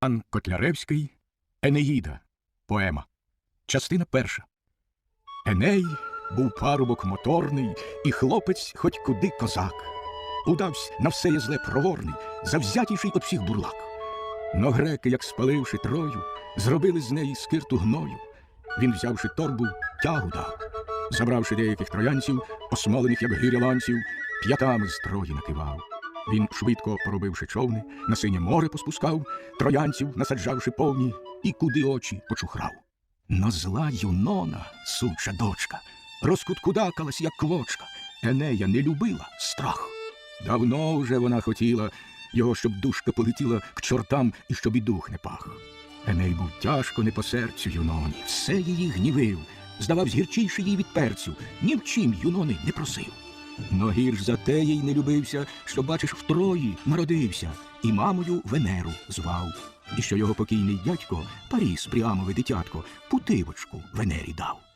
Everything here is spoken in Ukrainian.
Ан Котляревський Енеїда. Поема. Частина перша. Еней був парубок моторний, і хлопець хоч куди козак. Удавсь на все є зле проворний, завзятіший от всіх бурлак. Но греки, як спаливши трою, зробили з неї скирту гною. Він, взявши торбу, тягу дав. Забравши деяких троянців, осмолених, як гиряланців, п'ятами з трої накивав. Він, швидко поробивши човни, на синє море поспускав, троянців насаджавши повні, і куди очі почухрав. Но зла юнона, суча дочка, розкуткудакалась, як квочка. Енея не любила страх. Давно вже вона хотіла його, щоб душка полетіла к чортам і щоб і дух не пах. Еней був тяжко не по серцю юноні, все її гнівив, здававсь гірчіший їй від перцю, ні в чим юнони не просив. Но гірш за те їй не любився, що, бачиш, втрої народився, і мамою Венеру звав, і що його покійний дядько, Паріс Пріамове дитятко, путивочку Венері дав.